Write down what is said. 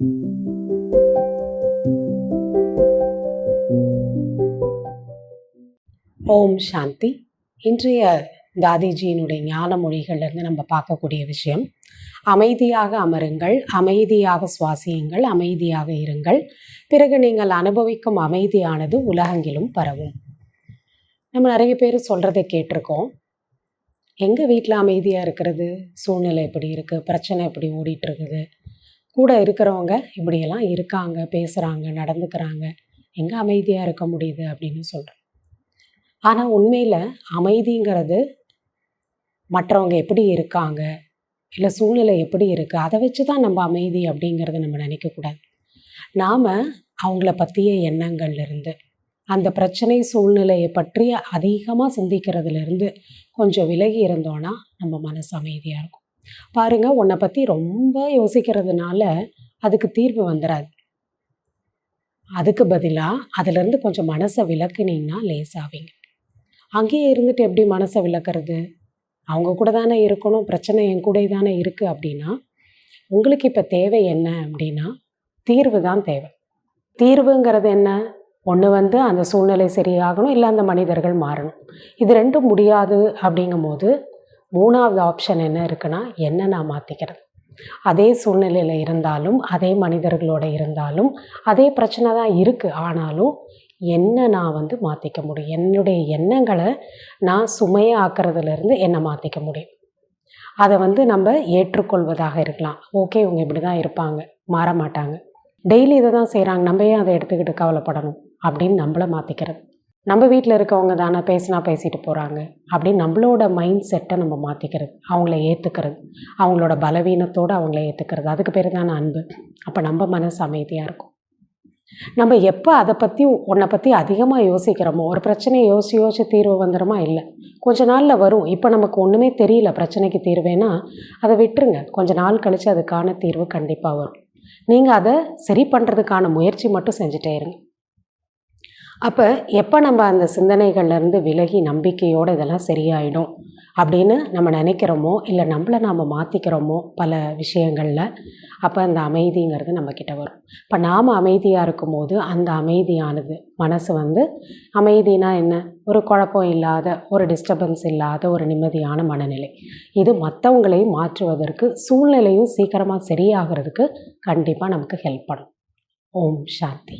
ஓம் சாந்தி. இன்றைய தாதிஜியினுடைய ஞான மொழிகள்லேருந்து நம்ம பார்க்கக்கூடிய விஷயம் அமைதியாக அமருங்கள் அமைதியாக சுவாசியுங்கள் அமைதியாக இருங்கள். பிறகு நீங்கள் அனுபவிக்கும் அமைதியானது உலகெங்கிலும் பரவும். நம்ம நிறைய பேர் சொல்கிறத கேட்டிருக்கோம். எங்கள் வீட்டில் அமைதியாக இருக்கிறது? சூழ்நிலை எப்படி இருக்குது பிரச்சனை எப்படி ஓடிட்டுருக்குது கூட இருக்கிறவங்க இப்படியெல்லாம் இருக்காங்க பேசுகிறாங்க நடந்துக்கிறாங்க. எங்கே அமைதியாக இருக்க முடியுது அப்படின்னு சொல்கிறோம் ஆனால் உண்மையில் அமைதிங்கிறது மற்றவங்க எப்படி இருக்காங்க இல்லை சூழ்நிலை எப்படி இருக்குது அதை வச்சு தான் நம்ம அமைதி அப்படிங்கிறத நம்ம நினைக்கக்கூடாது. நாம் அவங்கள பற்றிய எண்ணங்கள்லேருந்து அந்த பிரச்சனை சூழ்நிலையை பற்றி அதிகமாக சிந்திக்கிறதுலேருந்து கொஞ்சம் விலகி இருந்தோன்னா நம்ம மனசு அமைதியாக இருக்கும். பாருங்கள் உன்னை பற்றி ரொம்ப யோசிக்கிறதுனால அதுக்கு தீர்வு வந்துடாது அதுக்கு பதிலாக அதிலேருந்து கொஞ்சம் மனசை விளக்குனீங்கன்னா லேசாவீங்க. அங்கேயே இருந்துட்டு எப்படி மனசை விளக்குறது? அவங்க கூட தானே இருக்கணும் பிரச்சனை என் கூட தானே இருக்குது அப்படின்னா உங்களுக்கு இப்போ தேவை என்ன அப்படின்னா தீர்வு தான் தேவை. தீர்வுங்கிறது என்ன? ஒன்று வந்து அந்த சூழ்நிலை சரியாகணும் இல்லை அந்த மனிதர்கள் மாறணும். இது ரெண்டும் முடியாது அப்படிங்கும்போது மூணாவது ஆப்ஷன் என்ன இருக்குன்னா என்ன நான் மாற்றிக்கிறது அதே சூழ்நிலையில் இருந்தாலும் அதே மனிதர்களோட இருந்தாலும் அதே பிரச்சனை தான் இருக்குது ஆனாலும் என்ன நான் வந்து மாற்றிக்க முடியும்? என்னுடைய எண்ணங்களை நான் சுமையாக்குறதுலேருந்து என்னை மாற்றிக்க முடியும்? அதை வந்து நம்ம ஏற்றுக்கொள்வதாக இருக்கலாம். ஓகே இவங்க இப்படி தான் இருப்பாங்க. மாற மாட்டாங்க. டெய்லி இதை தான் செய்கிறாங்க நம்ம ஏன் அதை எடுத்துக்கிட்டு கவலைப்படணும்? அப்படின்னு நம்மளை மாற்றிக்கிறது நம்ம வீட்டில் இருக்கவங்க தானே பேசினா பேசிட்டு போகிறாங்க அப்படின்னு நம்மளோட மைண்ட் செட்டை நம்ம மாற்றிக்கிறது அவங்கள ஏற்றுக்கிறது அவங்களோட பலவீனத்தோடு அவங்கள ஏற்றுக்கிறது அதுக்கு பேர் தானே அன்பு. அப்போ நம்ம மனசு அமைதியாக இருக்கும். நம்ம எப்போ அதை பற்றி உன்னை பற்றி அதிகமாக யோசிக்கிறோமோ ஒரு பிரச்சனையை யோசிச்சு யோசிச்சு தீர்வு வந்துடுமா இல்லை. கொஞ்ச நாளில் வரும். இப்போ நமக்கு ஒன்றுமே தெரியல பிரச்சனைக்கு தீர்வேனா? அதை விட்டுருங்க. கொஞ்ச நாள் கழித்து அதுக்கான தீர்வு கண்டிப்பாக வரும். நீங்கள் அதை சரி பண்ணுறதுக்கான முயற்சி மட்டும் செஞ்சுட்டே இருங்க. அப்போ எப்போ நம்ம அந்த சிந்தனைகள்லேருந்து விலகி நம்பிக்கையோடு இதெல்லாம் சரியாயிடும் அப்படின்னு நம்ம நினைக்கிறோமோ இல்லை நம்மளை நாம் மாற்றிக்கிறோமோ பல விஷயங்களில் அப்போ அந்த அமைதிங்கிறது நம்மக்கிட்ட வரும். இப்போ நாம் அமைதியாக இருக்கும்போது அந்த அமைதியானது மனசு வந்து அமைதினா என்ன? ஒரு குழப்பம் இல்லாத ஒரு டிஸ்டர்பன்ஸ் இல்லாத ஒரு நிம்மதியான மனநிலை. இது மற்றவங்களையும் மாற்றுவதற்கு சூழ்நிலையும் சீக்கிரமாக சரியாகிறதுக்கு கண்டிப்பாக நமக்கு ஹெல்ப் பண்ணும். ஓம் சாந்தி.